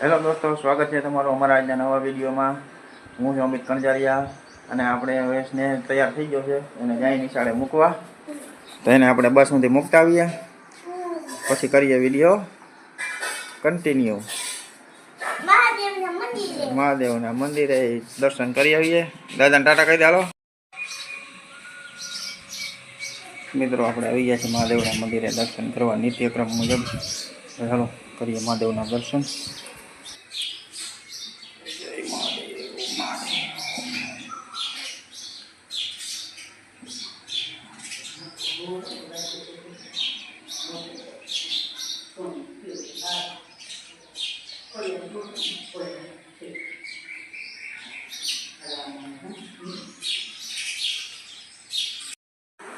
Hello દોસ્તો સ્વાગત છે તમારું અમારા આજના નવા વિડીયોમાં. હું છું અમિત કણજારિયા અને આપણે હવે સ્નેહ તૈયાર થઈ ગયો છે એને જાય નિશાળે મૂકવા. તો એને આપણે બસ સુધી મૂકતા આવીએ પછી કરીએ વીડિયો. કન્ટિન્યુ મહાદેવના મંદિરે. દર્શન કરી આવીએ. દાદાને ટાટા કહી દે હાલો. મિત્રો આપણે આવી ગયા છીએ મહાદેવના મંદિરે દર્શન કરવા. નિત્યક્રમ મુજબ. ચાલો કરીએ મહાદેવના દર્શન.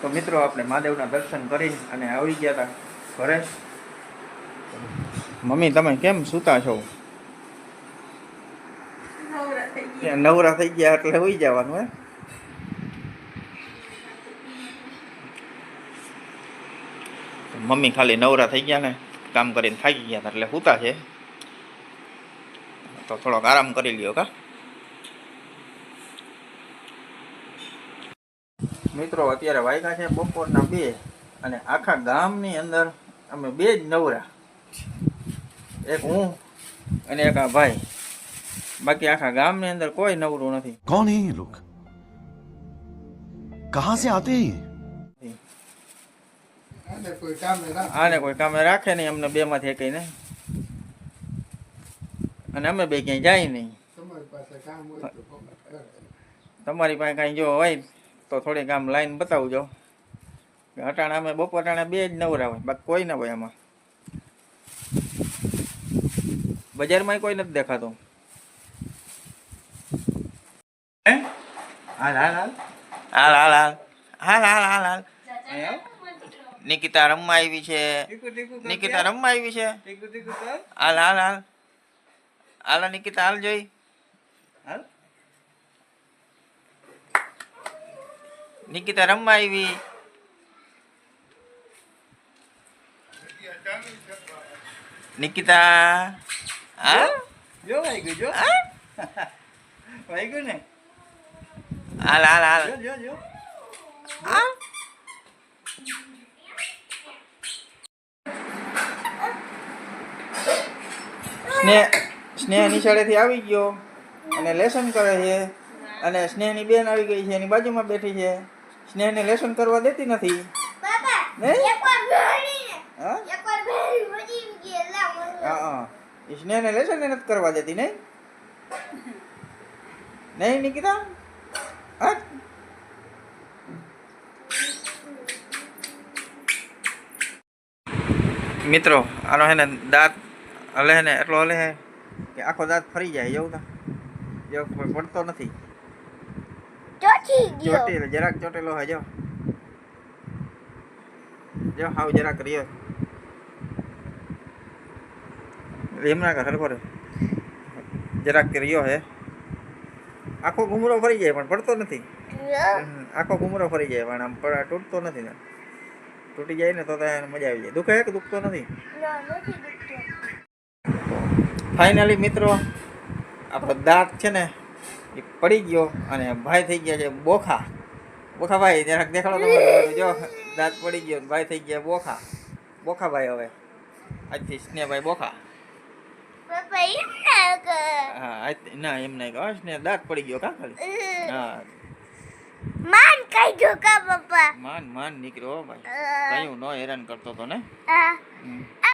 તો મિત્રો આપણે મહાદેવના દર્શન કરી અને આવી ગયા હતા ઘરે. મમ્મી તમે કેમ સૂતા છો? નવરા થઈ ગયા. એટલે હોઈ જવાનું હે મમ્મી ખાલી નવરા થઈ ગયા ને કામ કરીને થાકી ગયા એટલે સૂતા છે. તો થોડોક આરામ કરી લ્યો કા. મિત્રો અત્યારે વાયગા છે બપોરના બે અને આખા ગામની અંદર અમે બે જ નવરા. એક હું અને એક આ ભાઈ. બાકી આખા ગામની અંદર કોઈ નવરું નથી. કોણ હે લોક કહા સે આતે હે આને કોઈ કામે રાખે નહીં. અમને બે માંથી કઈ નહીં. અને અમે બે ક્યાંય જાય નહીં. તમારી પાસે કાંઈ જો હોય તો થોડીક આમ લાઈન બતાવજો. અટાણા અમે બપોર અટાણા બે જ નવરા હોય બાકી કોઈ ના હોય આમાં. બજારમાં કોઈ નથી દેખાતું. હાલ હાલ હાલ. હાલ હાલ હાલ. હાલ હાલ હાલ હાલ. હાલ. નિકિતા રમવા આવી છે. નિકિતા રમવા આવી છે. હાલ હાલ હાલ. હાલ નિકિતા હાલ જોઈ. હાલ. નિકિતા રમવા આવી. નિકિતા હા જો ભાઈ ગયું જો. વાઈ ગયું ને? હાલ હાલ હાલ. જો જો. હાલ. સ્નેહ સ્નેહ નિશાળેથી આવી ગયો અને લેસન કરે છે. અને સ્નેહની બેન આવી ગઈ છે એની બાજુમાં બેઠી છે. સ્નેહને લેસન કરવા દેતી નથી. હા? એ સ્નેહને લેસન નથી કરવા દેતી નહીં? નહીં નિકિતા? હા? મિત્રો આનો હે ને દાંત હલે ને એટલો હલે હે કે આખો દાંત ફરી જાય એવું ના જેવો કોઈ પડતો નથી. ચોટી ગયો. ચોટેલો જરાક ચોટેલો હજો જો. જો હાવ જરાક રહ્યો. રેમના ઘર પર જરાક રહ્યો હે. આખો ઘૂમરો ફરી જાય પણ પડતો નથી. આખો ઘૂમરો ફરી જાય પણ આમ પડા તૂટતો નથી ને. તૂટી જાય ને તો તો મજા આવી જાય. દુખે કે દુખતો નથી? ના નથી દુખતો. ફાઇનલી મિત્રો આપણો દાંત છે ને એ પડી ગયો અને ભાઈ થઈ ગયા છે બોખા. બોખા ભાઈ જરાક દેખાડો તમારે જો દાંત પડી ગયો ભાઈ થઈ ગયા બોખા. બોખા ભાઈ હવે. આજથી સ્નેહભાઈ બોખા. હા ના એમ નહીં કહો. સ્નેહ દાંત પડી ગયો કા ખાલી? હા. માન કાઢ્યો કા પપ્પા. માન માન નીકળ્યો ભાઈ. કયું ન હેરાન કરતો તો ને.